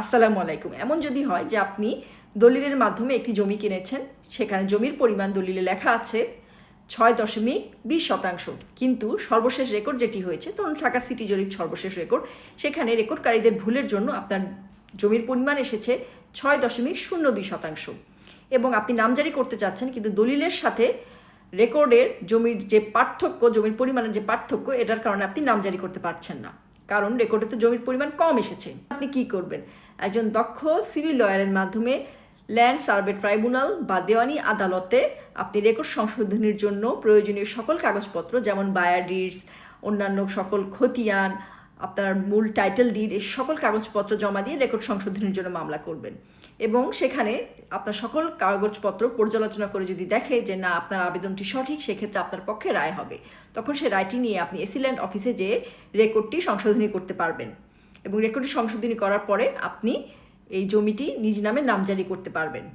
আসসালামু আলাইকুম। এমন যদি হয় যে আপনি দলিলের মাধ্যমে একটি জমি কিনেছেন, সেখানে জমির পরিমাণ দলিলে লেখা আছে ছয় দশমিক বিশ শতাংশ। কিন্তু সর্বশেষ রেকর্ড যেটি হয়েছে তখন ঢাকা সিটি জরিপ সর্বশেষ রেকর্ড, সেখানে রেকর্ডকারীদের ভুলের জন্য আপনার জমির পরিমাণ এসেছে ছয় দশমিক শূন্য দুই শতাংশ। এবং আপনি নামজারি করতে চাচ্ছেন, কিন্তু দলিলের সাথে রেকর্ডের জমির যে পার্থক্য, জমির পরিমাণের যে পার্থক্য, এটার কারণে আপনি নামজারি করতে পারছেন না। কারণ রেকর্ডে তো জমির পরিমাণ কম এসেছে। আপনি কি করবেন? একজন দক্ষ সিভিল লয়ারের মাধ্যমে ল্যান্ড সার্ভে ট্রাইব্যুনাল বা দেওয়ানি আদালতে আপনি রেকর্ড সংশোধনের জন্য প্রয়োজনীয় সকল কাগজপত্র, যেমন বায়ার অন্যান্য সকল খতিয়ান আপনার মূল টাইটেল ডিড এই সকল কাগজপত্র জমা দিয়ে রেকর্ড সংশোধনের জন্য মামলা করবেন। এবং সেখানে আপনার সকল কাগজপত্র পর্যালোচনা করে যদি দেখে যে না, আপনার আবেদনটি সঠিক, সেক্ষেত্রে আপনার পক্ষে রায় হবে। তখন সে রায়টি নিয়ে আপনি এসিল্যান্ড অফিসে যেয়ে রেকর্ডটি সংশোধনী করতে পারবেন। এবং রেকর্ডটি সংশোধনী করার পরে আপনি এই জমিটি নিজ নামে নামজারি করতে পারবেন।